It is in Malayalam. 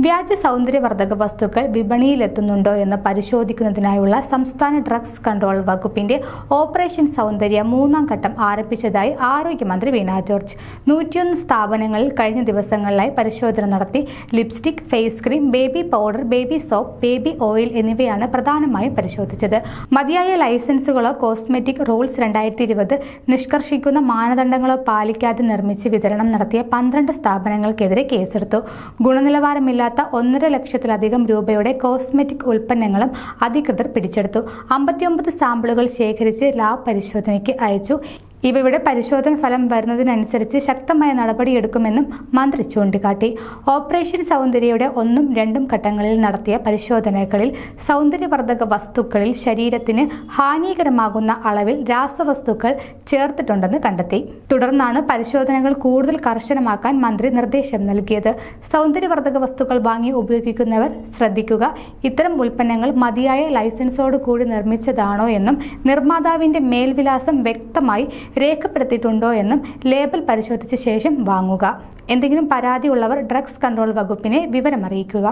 വ്യാജ സൗന്ദര്യവർദ്ധക വസ്തുക്കൾ വിപണിയിലെത്തുന്നുണ്ടോ എന്ന് പരിശോധിക്കുന്നതിനായുള്ള സംസ്ഥാന ഡ്രഗ്സ് കൺട്രോൾ വകുപ്പിന്റെ ഓപ്പറേഷൻ സൗന്ദര്യ മൂന്നാം ഘട്ടം ആരംഭിച്ചതായി ആരോഗ്യമന്ത്രി വീണ ജോർജ്. നൂറ്റിയൊന്ന് സ്ഥാപനങ്ങളിൽ കഴിഞ്ഞ ദിവസങ്ങളിലായി പരിശോധന നടത്തി lipstick face cream baby powder baby soap baby oil എന്നിവയാണ് പ്രധാനമായും പരിശോധിച്ചത്. മതിയായ ലൈസൻസുകളോ കോസ്മെറ്റിക് റൂൾസ് രണ്ടായിരത്തി ഇരുപത് നിഷ്കർഷിക്കുന്ന മാനദണ്ഡങ്ങളോ പാലിക്കാതെ നിർമ്മിച്ച് വിതരണം നടത്തിയ പന്ത്രണ്ട് സ്ഥാപനങ്ങൾക്കെതിരെ കേസെടുത്തു. ഗുണനിലവാരമില്ലാത്ത ഒന്നര ലക്ഷത്തിലധികം രൂപയുടെ കോസ്മെറ്റിക് ഉൽപ്പന്നങ്ങളും അധികൃതർ പിടിച്ചെടുത്തു. അമ്പത്തിയൊമ്പത് സാമ്പിളുകൾ ശേഖരിച്ച് ലാബ് പരിശോധനയ്ക്ക് അയച്ചു. ഇവയുടെ പരിശോധന ഫലം വരുന്നതിനനുസരിച്ച് ശക്തമായ നടപടിയെടുക്കുമെന്നും മന്ത്രി ചൂണ്ടിക്കാട്ടി. ഓപ്പറേഷൻ സൗന്ദര്യയുടെ ഒന്നും രണ്ടും ഘട്ടങ്ങളിൽ നടത്തിയ പരിശോധനകളിൽ സൗന്ദര്യവർദ്ധക വസ്തുക്കളിൽ ശരീരത്തിന് ഹാനികരമാകുന്ന അളവിൽ രാസവസ്തുക്കൾ ചേർത്തിട്ടുണ്ടെന്ന് കണ്ടെത്തി. തുടർന്നാണ് പരിശോധനകൾ കൂടുതൽ കർശനമാക്കാൻ മന്ത്രി നിർദ്ദേശം നൽകിയത്. സൗന്ദര്യവർദ്ധക വസ്തുക്കൾ വാങ്ങി ഉപയോഗിക്കുന്നവർ ശ്രദ്ധിക്കുക. ഇത്തരം ഉൽപ്പന്നങ്ങൾ മതിയായ ലൈസൻസോട് കൂടി നിർമ്മിച്ചതാണോ എന്നും നിർമ്മാതാവിന്റെ മേൽവിലാസം വ്യക്തമായി രേഖപ്പെടുത്തിയിട്ടുണ്ടോ എന്നും ലേബൽ പരിശോധിച്ച ശേഷം വാങ്ങുക. എന്തെങ്കിലും പരാതി ഉള്ളവർ ഡ്രഗ്സ് കൺട്രോൾ വകുപ്പിനെ വിവരമറിയിക്കുക.